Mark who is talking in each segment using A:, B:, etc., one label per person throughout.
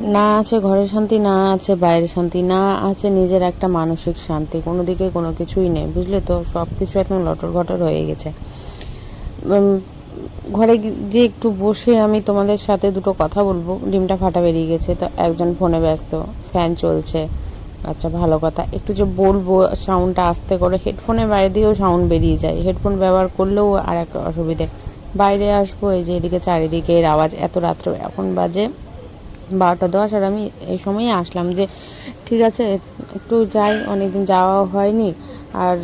A: না আছে ঘরের শান্তি, না আছে বাইরের শান্তি, না আছে নিজের একটা মানসিক শান্তি। কোনো দিকে কোনো কিছুই নেই, বুঝলে তো? সব কিছু একদম লটর ঘটর হয়ে গেছে। ঘরে যে একটু বসে আমি তোমাদের সাথে দুটো কথা বলব। ডিমটা ফাটা বেরিয়ে গেছে, তো একজন ফোনে ব্যস্ত। ফ্যান চলছে। আচ্ছা ভালো কথা। একটু যে বলব, সাউন্ডটা আস্তে করে। হেডফোনের বাইরে দিয়েও সাউন্ড বেরিয়ে যায়। হেডফোন ব্যবহার করলেও আর একটা অসুবিধে। বাইরে আসব, এই যে এদিকে চারিদিকে এর আওয়াজ। এত রাত্রে এখন বাজে। বারোটা দশ, আর আমি এই সময়ই আসলাম যে, ঠিক আছে, একটু যাই, অনেকদিন যাওয়া হয়নি, আর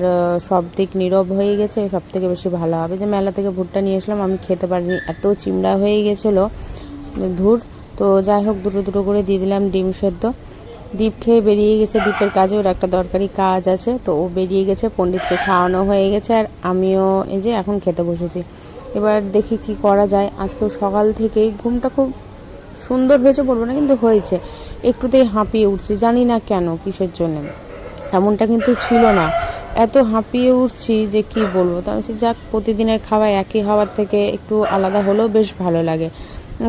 A: সব দিক নীরব হয়ে গেছে, সব থেকে বেশি ভালো হবে যে, মেলা থেকে ভুট্টা নিয়ে আসলাম আমি খেতে পারিনি, এত চিমড়া হয়ে গেছিল, ধুর, তো যাই হোক, দুটো দুটো করে দিয়ে দিলাম ডিম সেদ্ধ, দীপ খেয়ে বেরিয়ে গেছে দীপের কাজে, ওর একটা দরকারি কাজ আছে, তো ও বেরিয়ে গেছে, পণ্ডিতকে খাওয়ানো হয়ে গেছে, আর আমিও এই যে এখন খেতে বসেছি, এবার দেখি কি করা যায় আজকেও সকাল থেকেই ঘুমটা খুব সুন্দর হয়েছে বলব না, কিন্তু হয়েছে। একটুতেই হাঁপিয়ে উঠছি, জানি না কেন, কিসের জন্য। এমনটা কিন্তু ছিল না। এত হাঁপিয়ে উঠছি যে কি বলব, তো আমি যাক, প্রতিদিনের খাওয়া একই হওয়ার থেকে একটু আলাদা হলেও বেশ ভালো লাগে।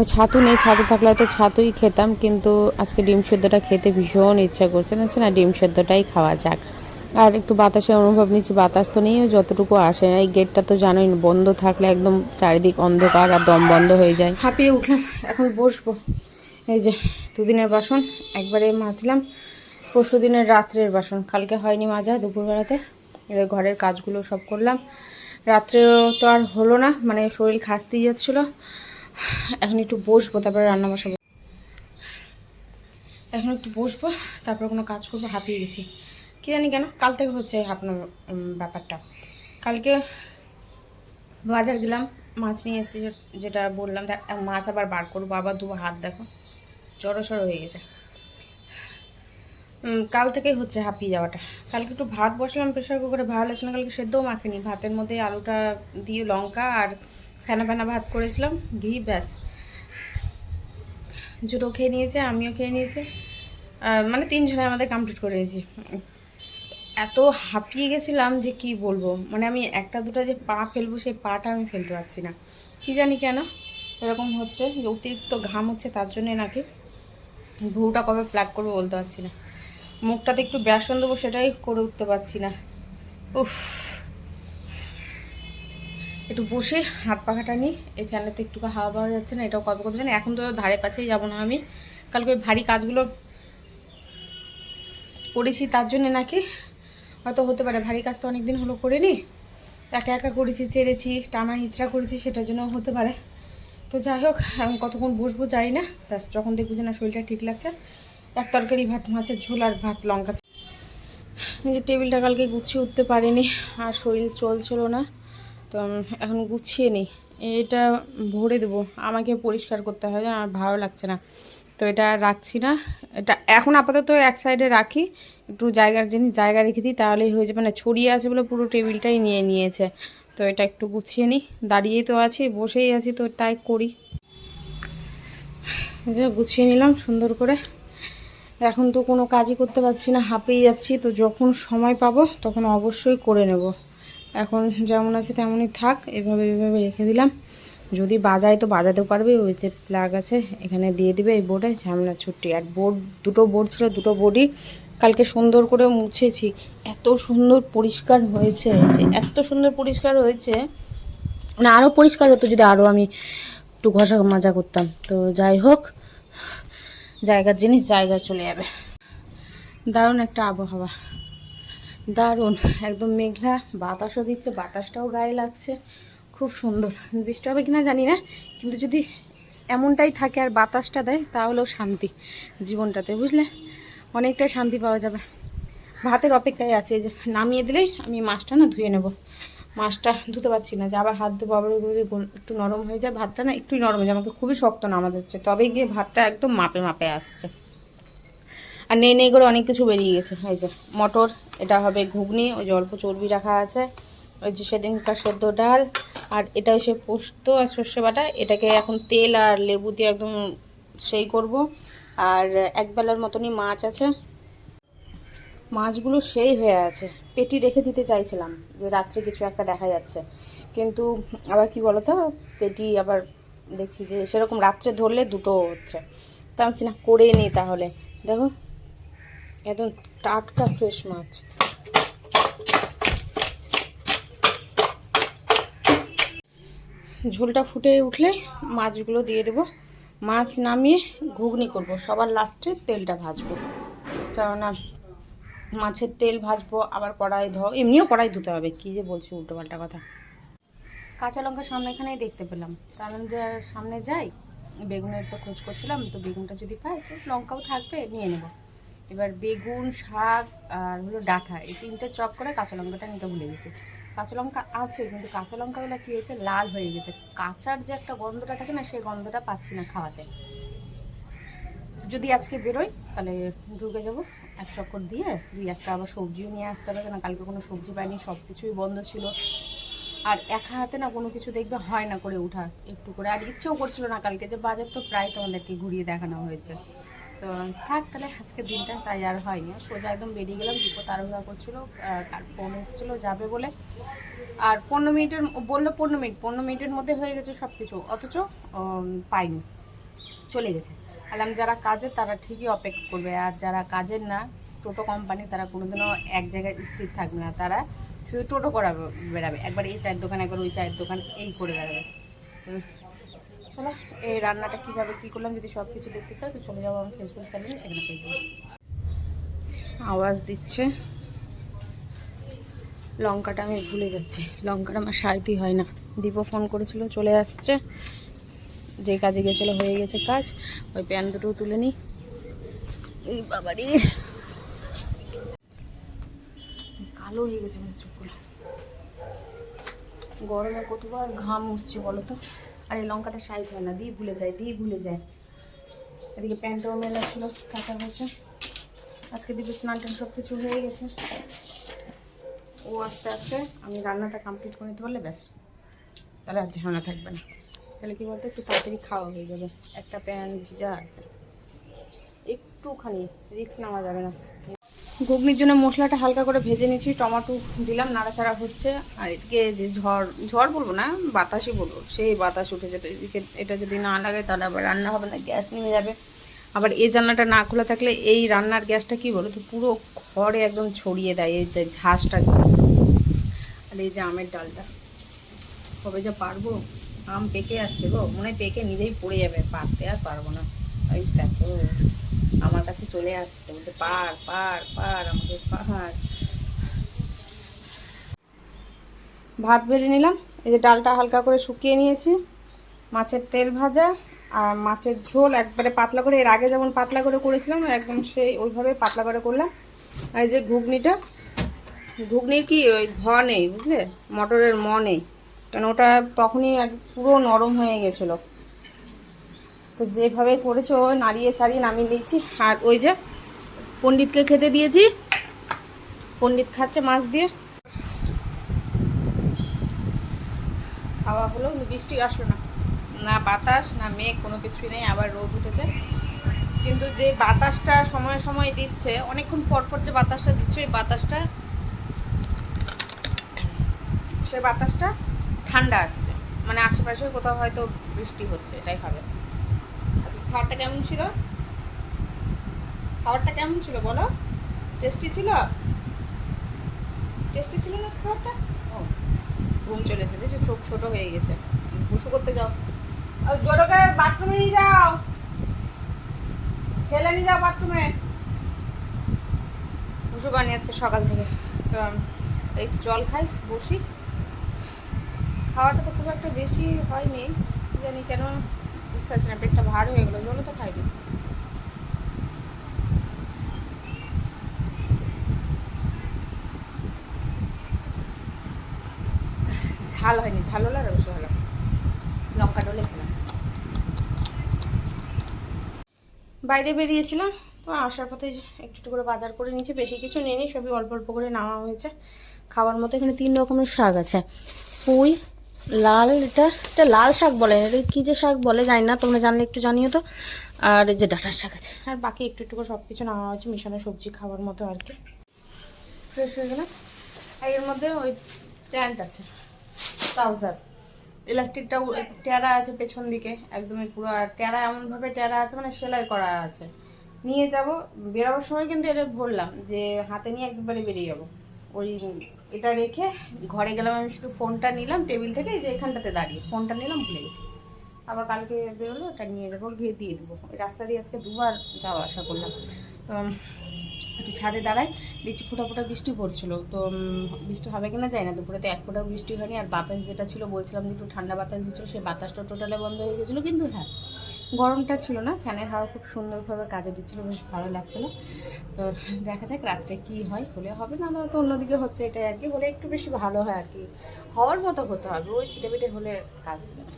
A: ছাতু নেই, ছাতু থাকলে হয়তো ছাতুই খেতাম, কিন্তু আজকে ডিম সেদ্ধটা খেতে ভীষণ ইচ্ছা করছে। না, ডিম সেদ্ধটাই খাওয়া যাক। আর একটু বাতাসের অনুভব নিচ্ছি। বাতাস তো নেই যতটুকু আসে এই গেটটা তো জানোই না, বন্ধ থাকলে একদম চারিদিক অন্ধকার আর দম বন্ধ হয়ে যায়। হাঁপিয়ে উঠলাম এখন বসবো। এই যে দুদিনের বাসন একবারে মাজলাম। পরশু দিনের রাত্রের বাসন কালকে হয়নি মাজা দুপুরবেলাতে। এবার ঘরের কাজগুলো সব করলাম। রাত্রেও তো আর হলো না মানে শরীর খাসতেই যাচ্ছিল। এখন একটু বসবো তারপরে রান্না বসাবো। এখন একটু বসবো তারপর কোনো কাজ করব হাঁপিয়ে গেছি। কী জানি কেন, কাল থেকে হচ্ছে আপনার ব্যাপারটা। কালকে বাজার গেলাম, মাছ নিয়ে এসেছি যেটা বললাম মাছ আবার বার করব, আবার দু হাত দেখো, জড়ো সড়ো হয়ে গেছে। কাল থেকেই হচ্ছে হাঁপিয়ে যাওয়াটা। কালকে একটু ভাত বসলাম প্রেশার কুকারে ভালো লাগছে না, কালকে সেদ্ধও মাখিনি। ভাতের মধ্যে আলুটা দিয়ে লঙ্কা আর ফেনা ফেনা ভাত করেছিলাম, ঘি, ব্যাস। জুটো খেয়ে নিয়েছে, আমিও খেয়ে নিয়েছি। মানে তিনজনে আমাদের কমপ্লিট করে নিয়েছি। এত হাঁপিয়ে গেছিলাম যে কি বলব? মানে আমি একটা দুটো যে পা ফেলব, সেই পাটা আমি ফেলতে পারছি না। কি জানি কেন? এরকম হচ্ছে যে অতিরিক্ত ঘাম হচ্ছে তার জন্যে নাকি ভুটা কবে প্লাগ করব বলতে পারছি না। মুখটাতে একটু বেসন দেবো সেটাই করে উঠতে পারছি না। উফ। একটু বসে হাত পাখাটা নিই, এই ফ্যানেতে একটু হাওয়া পাওয়া যাচ্ছে না, এটাও কবে করবে জানি এখন তো ধারে কাছেই যাব না আমি। কালকে ওই ভারী কাজগুলো করেছি তার জন্যে নাকি হয়তো হতে পারে, ভারী কাজ তো অনেকদিন হলো করিনি। একা একা করেছি, চেড়েছি, টানা হিচড়া করেছি, সেটার জন্য হতে পারে। তো যাই হোক আমি কতক্ষণ বসবো যাই না। ব্যাস, যখন দেখব যে না শরীরটা ঠিক লাগছে, এক তরকারি ভাত, মাছের ঝোল আর ভাত, লঙ্কা নিজের টেবিলটা কালকে গুছিয়ে উঠতে পারিনি, আর শরীর চলছিল না। তো এখন গুছিয়ে নিই। এটা ভরে দেবো। আমাকে পরিষ্কার করতে হয়, আর ভালো লাগছে না। তো এটা রাখছি না। এটা এখন আপাতত এক সাইডে রাখি। একটু জায়গার জিনিস, জায়গা রেখে দিই, তাহলেই হয়ে যাবে। মানে ছড়িয়ে আছে বলে পুরো টেবিলটাই নিয়ে নিয়েছে। তো এটা একটু গুছিয়ে নিই। দাঁড়িয়েই তো আছি, বসেই আছি তো, তাই করি। যে গুছিয়ে নিলাম সুন্দর করে। এখন তো কোনো কাজই করতে পারছি না হাঁপেই যাচ্ছি। তো যখন সময় পাবো, তখন অবশ্যই করে নেব। এখন যেমন আছে তেমনই থাক, এভাবে এভাবে রেখে দিলাম। যদি বাজায় তো বাজাতেও পারবে, ওই যে প্লাগ আছে, এখানে দিয়ে দিবে এই বোর্ডে ঝামেলা ছুটি আর বোর্ড দুটো বোর্ড ছিল, দুটো বোর্ডই কালকে সুন্দর করে মুছেছি। এত সুন্দর পরিষ্কার হয়েছে, যে এত সুন্দর পরিষ্কার হয়েছে। না আরও পরিষ্কার হতো যদি আরও আমি একটু ঘষা মাজা করতাম। তো যাই হোক, জায়গার জিনিস জায়গায় চলে যাবে। দারুণ একটা আবহাওয়া। দারুণ, একদম মেঘলা, বাতাসও দিচ্ছে, বাতাসটাও গায়ে লাগছে। খুব সুন্দর। বৃষ্টি হবে কিনা জানি না, কিন্তু যদি এমনটাই থাকে আর বাতাসটা দেয়, তাহলেও শান্তি জীবনটাতে, বুঝলে? অনেকটাই শান্তি পাওয়া যাবে। ভাতের অপেক্ষায় আছে যে নামিয়ে দিলেই আমি মাছটা না ধুয়ে নেব। মাছটা ধুতে পারছি না, যে আবার হাত দেবো আবার একটু নরম হয়ে যায়, ভাতটা না একটুই নরম হয়ে যায়, আমাকে খুবই শক্ত নামাতে হচ্ছে। তবে গিয়ে ভাতটা একদম মাপে মাপে আসছে। আর নেই নেই করে অনেক কিছু বেরিয়ে গেছে, এই যে মটর, এটা হবে ঘুগনি, ওই অল্প চর্বি রাখা আছে। ওই যে সেদিনকার সেদ্ধ ডাল, আর এটা হচ্ছে পোস্ত আর সর্ষে বাটা। এটাকে এখন তেল আর লেবু দিয়ে একদম সেই করব। আর একবেলার মতনই মাছ আছে। মাছগুলো সেই হয়ে আছে। পেটি রেখে দিতে চাইছিলাম যে রাত্রে কিছু একটা দেখা যাচ্ছে। কিন্তু আবার কি বলতো, পেটি আবার দেখছি যে সেরকম রাত্রে ধরলে দুটো হচ্ছে। তামছি না, করে নিই তাহলে। দেখো, একদম টাটকা ফ্রেশ মাছ। ঝোলটা ফুটে উঠলে মাছগুলো দিয়ে দেবো। মাছ নামিয়ে ঘুগনি করব। সবার লাস্টে তেলটা ভাজবো। কেননা মাছের তেল ভাজবো, আবার কড়াই ধো এমনিও কড়াই ধুতে হবে। কী যে বলছি উল্টোপাল্টা কথা। কাঁচা লঙ্কা সামনে এখানেই দেখতে পেলাম। তাহলে যে সামনে যাই, বেগুনের তো খোঁজ করছিলাম, তো বেগুনটা যদি পাই, তো লঙ্কাও থাকবে, নিয়ে নেব। এবার বেগুন, শাক আর হলো ডাঁটা এই তিনটে চক করে কাঁচা লঙ্কাটা নিতে ভুলে গেছি। কাঁচা লঙ্কা আছে, কিন্তু কাঁচা লঙ্কাগুলো কী হয়েছে? লাল হয়ে গেছে। কাঁচার যে একটা গন্ধটা থাকে না, সেই গন্ধটা পাচ্ছি না খাওয়াতে। যদি আজকে বেরোই, তাহলে ঢুকে যাব, এক চক্কর দিয়ে দুই একটা আবার সবজিও নিয়ে আসতে হবে না কালকে কোনো সবজি পাইনি সব কিছুই বন্ধ ছিল। আর একা হাতে না কোনো কিছু দেখবে, হয় না করে ওঠা একটু করে, আর ইচ্ছেও করছিল না কালকে যে বাজার তো প্রায় তোমাদেরকে ঘুরিয়ে দেখানো হয়েছে। তো থাক তাহলে, আজকে দিনটা তাই আর হয়নি। সোজা একদম বেরিয়ে গেলাম দীপ তাড়াহুড়া করছিল কার ফোন এসেছিল, যাবে বলে। আর পনেরো মিনিটের বলল পনেরো মিনিট, পনেরো মিনিটের মধ্যে হয়ে গেছে সব কিছু অথচ পাইনি, চলে গেছে। আলাম যারা কাজের, তারা ঠিকই অপেক্ষা করবে, আর যারা কাজের না, টোটো কোম্পানি তারা কোনোদিনও এক জায়গায় স্থির থাকবে না, তারা শুধু টোটো করা বেড়াবে, একবার এই চায়ের দোকান, একবার ওই চায়ের দোকান, এই করে বেড়াবে। চলো, এই রান্নাটা কীভাবে কী করলাম, যদি সব কিছু দেখতে চাও, তো চলে যাব আমার ফেসবুক চ্যানেলে সেখানে যাব। আওয়াজ দিচ্ছে। লঙ্কাটা আমি ভুলে যাচ্ছি। লঙ্কাটা আমার সাইতি হয় না। দীপও ফোন করেছিল, চলে আসছে। যে কাজে গেছিল, হয়ে গেছে কাজ। ওই প্যান দুটো তুলে নিই এই বাবারি। কালো হয়ে গেছে চোখগুলো। গরমে কতবার ঘাম উঠছে বলো তো? আর এই লঙ্কাটা সাইজ হয় না, দিয়ে ভুলে যায়, দিয়ে ভুলে যায়। এদিকে প্যান্টও মেলা ছিল, কাঁচা হয়েছে আজকে দিবে স্নান টান সব কিছু হয়ে গেছে। ও আস্তে আস্তে, আমি রান্নাটা কমপ্লিট করে নিতে পারলে ব্যাস। তাহলে আর ঝামেলা থাকবে না। তাহলে কী বলতো, একটু তাড়াতাড়ি খাওয়া হয়ে যাবে। একটা প্যান ভিজা আছে। একটুখানি রিক্স নেওয়া যাবে না। ঘুগনির জন্য মশলাটা হালকা করে ভেজে নিচ্ছি টমাটো দিলাম, নাড়াচাড়া হচ্ছে। আর এদিকে যে ঝড় ঝড় বলব না, বাতাসই বলব, সেই বাতাস উঠে যেতে এদিকে এটা যদি না লাগে, তাহলে আবার রান্না হবে না, গ্যাস নেমে যাবে। আবার এই জানলাটা না খোলা থাকলে এই রান্নার গ্যাসটা কি বলো তো পুরো ঘরে একদম ছড়িয়ে দেয়, এই যে ঝাঁসটা। আর এই যে আমের ডালটা। কবে যে পারব? আম পেকে আসছে গো, মনে পেকে নিজেই পড়ে যাবে, পারতে আর পারব না। এই দেখো। চলে আসছে বলতে পার পার পার আমাকে পার ভাত বেড়ে নিলাম, এই যে ডালটা হালকা করে শুকিয়ে নিয়েছি। মাছের তেল ভাজা আর মাছের ঝোল একবারে পাতলা করে, এর আগে যেমন পাতলা করে করেছিলাম, একদম সেই ওইভাবে পাতলা করে করলাম। আর এই যে ঘুগনিটা, ঘুগনির কি ওই ঘ নেই, বুঝলে? মটরের ম নেই, কারণ ওটা তখনই এক পুরো নরম হয়ে গেছিল। তো যেভাবে করেছে ও নাড়িয়ে ছাড়িয়ে নামিয়ে দিয়েছি আর ওই যে পণ্ডিতকে খেতে দিয়েছি। পণ্ডিত খাচ্ছে মাছ দিয়ে। খাওয়া হলো, কিন্তু বৃষ্টি আসলো না। না বাতাস, না মেঘ, কোনো কিছুই নেই, আবার রোদ উঠেছে। কিন্তু যে বাতাসটা সময় সময় দিচ্ছে, অনেকক্ষণ পর পর যে বাতাসটা দিচ্ছে, ওই বাতাসটা, সে বাতাসটা ঠান্ডা আসছে। মানে আশেপাশে কোথাও হয়তো বৃষ্টি হচ্ছে, এটাই হবে আচ্ছা খাবারটা কেমন ছিল? খাবারটা কেমন ছিল বলো? টেস্টি ছিল? টেস্টি ছিল না খাবারটা? ও। ঘুম চলে এসেছে চোখ ছোট হয়ে গেছে। ঘুষু করতে যাও। জোরকে বাথরুমে নিয়ে যাও। খেলে নিয়ে যাও বাথরুমে। ঘুষু করেনি আজকে সকাল থেকে। তো এই জল খাই বসি। খাওয়াটা তো খুব একটা বেশি হয়নি জানি কেন বুঝতে পারছি না, পেটটা ভার হয়ে গেলো, জলও তো খাইনি। ঝাল হয়নি, ঝাল হলে আর বেশি ভালো। লঙ্কা ডলে খেলাম। বাইরে বেরিয়েছিলাম, তো আসার পথে একটু একটু করে বাজার করে নিয়েছি, বেশি কিছু নিয়ে নিই সবই অল্প অল্প করে নেওয়া হয়েছে। খাওয়ার মতো এখানে তিন রকমের শাক আছে। পুঁই লাল, এটা এটা লাল শাক বলে, এটা কী যে শাক বলে জানি না, তোমরা জানলে একটু জানিও তো। আর এই যে ডাটার শাক আছে। আর বাকি একটু একটু করে সব কিছু নেওয়া হয়েছে, মিশানো সবজি খাওয়ার মতো আর কি। ফ্রেশ হয়ে গেলাম আর এর মধ্যে ওই প্যান্ট আছে, ট্রাউজার। ইলাস্টিকটা টেরা আছে পেছন দিকে, একদমই পুরো, আর টেরা এমনভাবে টেরা আছে মানে সেলাই করা আছে। নিয়ে যাব, বেরোবার সময় কিন্তু এটা বললাম যে হাতে নিয়ে একবারে বেরিয়ে যাব। ওই এটা রেখে ঘরে গেলাম, আমি শুধু ফোনটা নিলাম, টেবিল থেকে যে এখানটাতে দাঁড়িয়ে। ফোনটা নিলাম, ভুলে গেছি। আবার কালকে বেরোলো ওটা নিয়ে যাব, গিয়ে দিয়ে দেবো। রাস্তা দিয়ে আজকে দুবার যাওয়া আসা করলাম। তো একটু ছাদে দাঁড়াই, দেখছি ফোটা ফোটা বৃষ্টি পড়ছিল। তো বৃষ্টি হবে কিনা যায় না দুপুরে তো এক ফোঁটা বৃষ্টি হয়নি। আর বাতাস যেটা ছিল, বলছিলাম যে একটু ঠান্ডা বাতাস দিচ্ছিল সেই বাতাসটা টোটালে বন্ধ হয়ে গেছিল। কিন্তু হ্যাঁ গরমটা ছিল না ফ্যানের হাওয়া খুব সুন্দরভাবে কাজে দিচ্ছিল বেশ ভালো লাগছিল। তো দেখা যাক রাত্রে কি হয় হলে হবে না হয়তো অন্যদিকে হচ্ছে এটাই আর কি হলে একটু বেশি ভালো হয় আর কি। হওয়ার মতো হতে হবে ওই ছিটেপিটে হলে কাজ হবে না।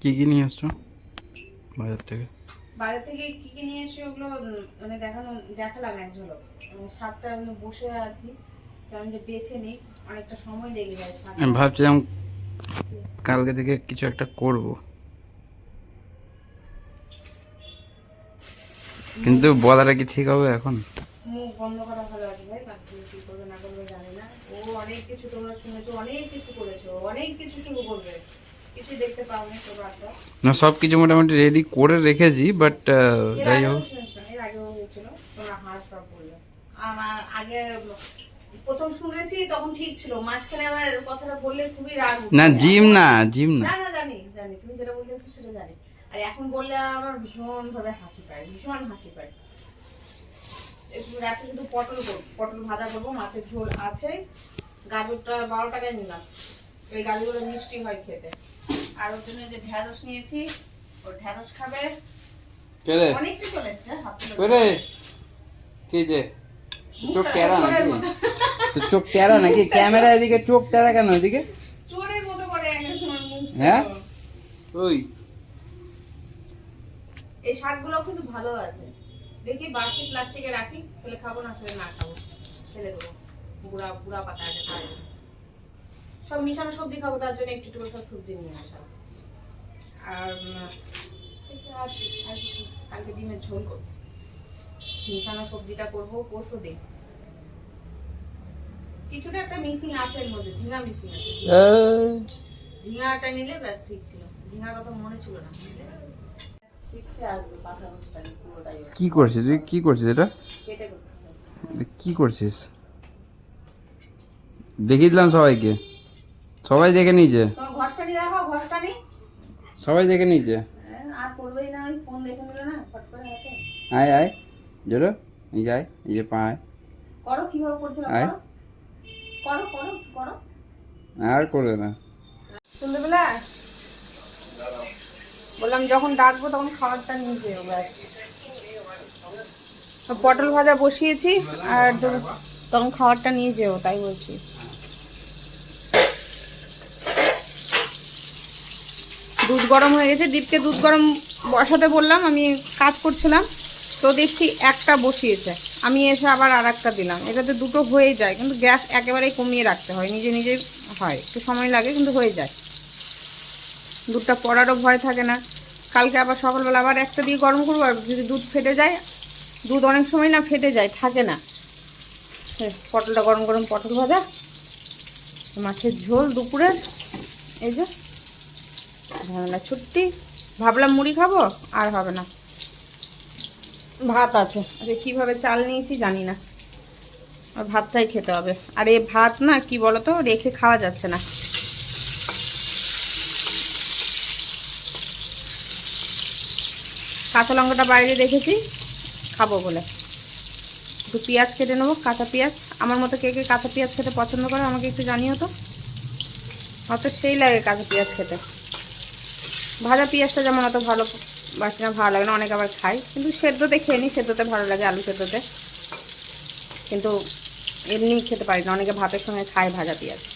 B: কি কি নিয়ে আসছো বাজার থেকে?
A: বাজার থেকে কি কি নিয়ে এসে ওগুলো মানে দেখানো দেখালাম এক ঝলক। মানে শাকটা আমি বসে আছি তো আমি যে বেছে নিই অনেকটা সময় লেগে যায় শাক।
B: ভাবছিলাম কালকে থেকে কিছু একটা করব। কিন্তু বলাটা কি ঠিক হবে এখন?
A: মুখ বন্ধ করা ভালো আছে ভাই বাকি কি করবে না করবে জানি না। ও অনেক কিছু তোমরা শুনেছো অনেক কিছু করেছ অনেক কিছু শুরু করবে। কিছু দেখতে পাওনি তো বার্তা
B: না সব কিছু মোটামুটি রেডি করে রেখেছি বাট যাই হোক।
A: এর আগেও হয়েছিল তোমরা হাঁস সব বললে আমার আগে প্রথম শুনেছি তখন ঠিক ছিল। মাঝখানে আমার কথাটা বললে খুবই রাগ
B: না জিম না জিম না।
A: না জানি জানি তুমি যেটা বলতেছো সেটা জানি। আর এখন বললে আমার ভীষণ ভাবে হাসি পায় ভীষণ হাসি পায়। রাতে শুধু পটল পটল ভাজা করব মাছের ঝোল আছে। গাজরটা বারো টাকায় নিলাম। ওই গাজরগুলো মিষ্টি হয় খেতে। আর ওর জন্য যে ঢ্যাঁড়স নিয়েছি ও ঢ্যাঁড়স খাবে। অনেকটা চলে এসছে হাফ কিলো
B: কি যে? চোখ
A: মুখটা
B: টেরা নাকি?
A: মতো।
B: তো চোখ টেরা নাকি? ক্যামেরা এদিকে চোখ টেরা কেন এদিকে? হ্যাঁ? ওই।
A: এই শাকগুলো কিন্তু ভালো আছে। দেখি বাড়ছি প্লাস্টিকে রাখি ফেলে খাব না ফেলে না খাব। ফেলে দেবো। গুড়া গুড়া পাতা আছে সব মিশানো সবজি খাব তার জন্য একটু একটু সব সবজি নিয়ে আসা। আর কালকে ডিমের ঝোল করব। মিশানো সবজিটা করব পরশু দিন। কিছুটা একটা মিসিং আছে এর মধ্যে ঝিঙা মিসিং আছে। ঝিঙাটা নিলে ব্যাস ঠিক ছিল। ঝিঙার কথা মনে ছিল না।
B: কি করছিস? তুই কি করছিস এটা? কি করছিস? দেখিয়ে দিলাম সবাইকে। সবাই দেখে নিয়েছে সবাই দেখে নিয়েছে
A: হ্যাঁ,
B: আয় আয়। জোরো। এই যায় এই যে পা আয়।
A: করো কীভাবে করছিলাম
B: আয়।
A: করো করো করো।
B: আর করবে না।
A: পেলে? বললাম যখন ডাকবো তখন খাবারটা নিয়ে যেও ব্যাস। পটল ভাজা বসিয়েছি আর তখন খাবারটা নিয়ে যেও তাই বলছি। দুধ গরম হয়ে গেছে দীপকে দুধ গরম বসাতে বললাম আমি কাজ করছিলাম তো দেখছি একটা বসিয়েছে। আমি এসে আবার আর একটা দিলাম। এটাতে দুটো হয়ে যায়, কিন্তু গ্যাস একেবারেই কমিয়ে রাখতে হয়, নিজে নিজে হয়, একটু সময় লাগে, কিন্তু হয়ে যায়। দুধটা পড়ারও ভয় থাকে না। কালকে আবার সকালবেলা আবার একটা দিয়ে গরম করব, আর যদি দুধ ফেটে যায়, দুধ অনেক সময় না ফেটে যায়, থাকে না। পটলটা গরম গরম পটল ভাজা, মাছের ঝোল দুপুরের এই যে। ঝামেলা ছুটি ভাবলাম মুড়ি খাব, আর হবে না। ভাত আছে। আচ্ছা কীভাবে চাল নিয়েছি জানি না। ভাতটাই খেতে হবে। আর এই ভাত না, কি বলতো, রেখে খাওয়া যাচ্ছে না। কাঁচা লঙ্কাটা বাইরে রেখেছি, খাব বলে। একটু পেঁয়াজ কেটে নেব, কাঁচা পেঁয়াজ। আমার মতো কে কে কাঁচা পেঁয়াজ খেতে পছন্দ করে, আমাকে একটু জানিও তো। অত সেই লাগে কাঁচা পেঁয়াজ খেতে। ভাজা পেঁয়াজটা যেমন অত ভালো বাসি না ভালো লাগে না, অনেক আবার খাই। কিন্তু সেদ্ধতে খেয়ে নিই, সেদ্ধতে ভালো লাগে আলু সেদ্ধতে। কিন্তু এমনি খেতে পারি না, অনেকে ভাতের সঙ্গে খায় ভাজা পেঁয়াজ।